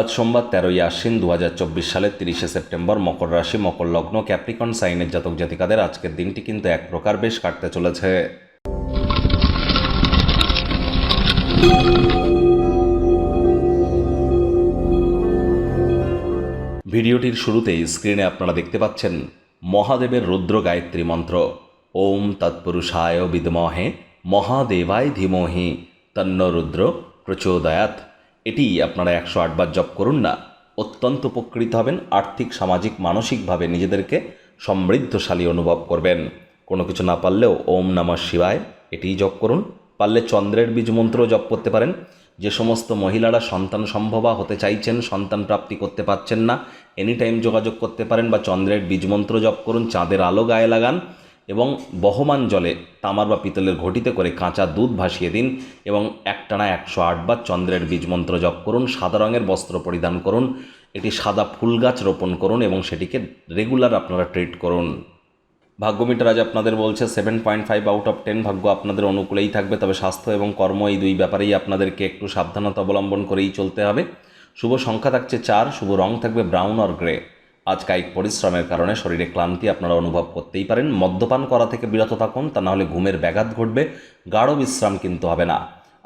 আজ সোমবার তেরোই আশ্বিন দু হাজার চব্বিশ সালের তিরিশে সেপ্টেম্বর মকর রাশি, মকর লগ্ন, ক্যাপ্রিকন সাইনের জাতক জাতিকাদের আজকের দিনটি কিন্তু এক প্রকার বেশ কাটতে চলেছে। ভিডিওটির শুরুতেই স্ক্রিনে আপনারা দেখতে পাচ্ছেন মহাদেবের রুদ্র গায়ত্রী মন্ত্র। ওম তৎপুরুষায় বিদমহে, মহাদেবায় ধীমহি, তন্ন রুদ্র প্রচোদয়াত এটি আপনারা একশো আটবার জপ করুন না, অত্যন্ত উপকৃত হবেন, আর্থিক, সামাজিক, মানসিকভাবে নিজেদেরকে সমৃদ্ধশালী অনুভব করবেন। কোনো কিছু না পারলেও ওম নমঃ শিবায় এটিই জপ করুন। পারলে চন্দ্রের বীজ মন্ত্র জপ করতে পারেন। যে সমস্ত মহিলারা সন্তান সম্ভবা হতে চাইছেন, সন্তান প্রাপ্তি করতে পারছেন না, এনি টাইম যোগাযোগ করতে পারেন বা চন্দ্রের বীজ মন্ত্র জপ করুন, চাঁদের আলো গায়ে লাগান। এবং বহমান জলে তামার বা পিতলের ঘটিতে করে কাঁচা দুধ ভাসিয়ে দিন এবং একটানা একশো আটবার চন্দ্রের বীজ মন্ত্র জপ করুন, সাদা রঙের বস্ত্র পরিধান করুন এটি সাদা ফুল গাছ রোপণ করুন এবং সেটিকে রেগুলার আপনারা ট্রিট করুন। ভাগ্যমিটার আজ আপনাদের বলছে seven point five out of ten ভাগ্য আপনাদের অনুকূলেই থাকবে, তবে স্বাস্থ্য এবং কর্ম এই দুই ব্যাপারেই আপনাদেরকে একটু সাবধানতা অবলম্বন করেই চলতে হবে। শুভ সংখ্যা থাকছে চার, শুভ রং থাকবে ব্রাউন অর গ্রে আজ কায়িক পরিশ্রমের কারণে শরীরে ক্লান্তি আপনারা অনুভব করতেই পারেন। মদ্যপান করা থেকে বিরত থাকুন, তা নাহলে ঘুমের ব্যাঘাত ঘটবে, গাঢ় বিশ্রাম কিন্তু হবে না।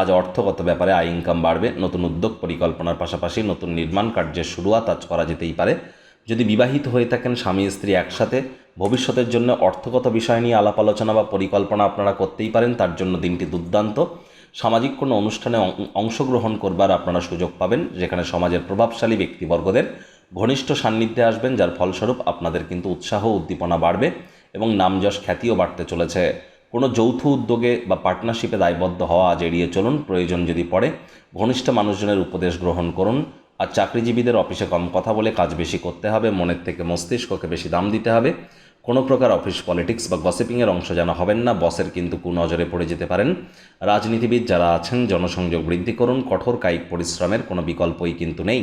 আজ অর্থগত ব্যাপারে আয় ইনকাম বাড়বে, নতুন উদ্যোগ পরিকল্পনার পাশাপাশি নতুন নির্মাণ কার্যের শুরুয়াত আজ করা যেতেই পারে। যদি বিবাহিত হয়ে থাকেন, স্বামী স্ত্রী একসাথে, ভবিষ্যতের জন্য অর্থগত বিষয় নিয়ে আলাপ আলোচনা বা পরিকল্পনা আপনারা করতেই পারেন, তার জন্য দিনটি দুর্দান্ত। সামাজিক কোনো অনুষ্ঠানে অংশগ্রহণ করবার আপনারা সুযোগ পাবেন, যেখানে সমাজের প্রভাবশালী ব্যক্তিবর্গদের ঘনিষ্ঠ সান্নিধ্যে আসবেন, যার ফলস্বরূপ আপনাদের কিন্তু উৎসাহ উদ্দীপনা বাড়বে এবং নামযশ খ্যাতিও বাড়তে চলেছে। কোনো যৌথ উদ্যোগে বা পার্টনারশিপে দায়বদ্ধ হওয়া আজ এড়িয়ে চলুন। প্রয়োজন যদি পড়ে, ঘনিষ্ঠ মানুষজনের উপদেশ গ্রহণ করুন আর চাকরিজীবীদের অফিসে কম কথা বলে কাজ বেশি করতে হবে, মনের থেকে মস্তিষ্ককে বেশি দাম দিতে হবে। কোনো প্রকার অফিস পলিটিক্স বা গসিপিংয়ের অংশ যেন হবেন না, বসের কিন্তু কুনজরে পড়ে যেতে পারেন। রাজনীতিবিদ যারা আছেন, জনসংযোগ বৃদ্ধি করুন, কঠোর কায়িক পরিশ্রমের কোনো বিকল্পই কিন্তু নেই।